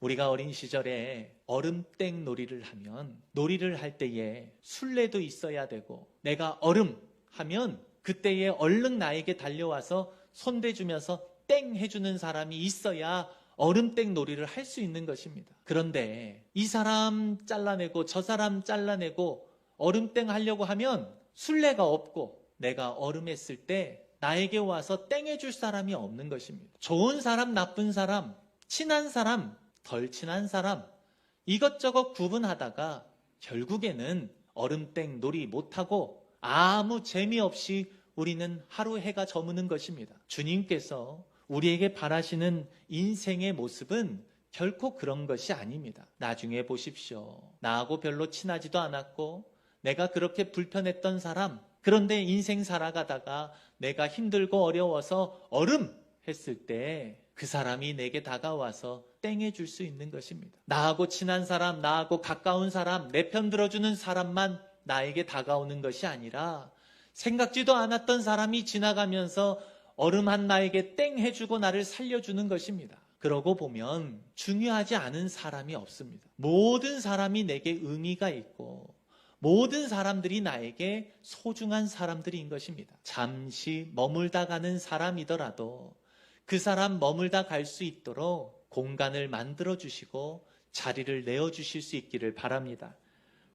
우리가 어린 시절에 얼음땡 놀이를 하면 놀이를 할 때에 술래도 있어야 되고 내가 얼음 하면 그때에 얼른 나에게 달려와서 손대주면서 땡 해주는 사람이 있어야 얼음땡 놀이를 할 수 있는 것입니다. 그런데 이 사람 잘라내고 저 사람 잘라내고 얼음땡 하려고 하면 술래가 없고 내가 얼음했을 때 나에게 와서 땡 해줄 사람이 없는 것입니다. 좋은 사람, 나쁜 사람, 친한 사람, 덜 친한 사람, 이것저것 구분하다가 결국에는 얼음땡 놀이 못하고 아무 재미없이 우리는 하루 해가 저무는 것입니다. 주님께서 우리에게 바라시는 인생의 모습은 결코 그런 것이 아닙니다. 나중에 보십시오. 나하고 별로 친하지도 않았고 내가 그렇게 불편했던 사람, 그런데 인생 살아가다가 내가 힘들고 어려워서 얼음 했을 때 그 사람이 내게 다가와서 땡해 줄 수 있는 것입니다. 나하고 친한 사람, 나하고 가까운 사람, 내 편 들어주는 사람만 나에게 다가오는 것이 아니라 생각지도 않았던 사람이 지나가면서 얼음 한 나에게 땡 해주고 나를 살려주는 것입니다. 그러고 보면 중요하지 않은 사람이 없습니다. 모든 사람이 내게 의미가 있고 모든 사람들이 나에게 소중한 사람들인 것입니다. 잠시 머물다 가는 사람이더라도 그 사람 머물다 갈 수 있도록 공간을 만들어 주시고 자리를 내어 주실 수 있기를 바랍니다.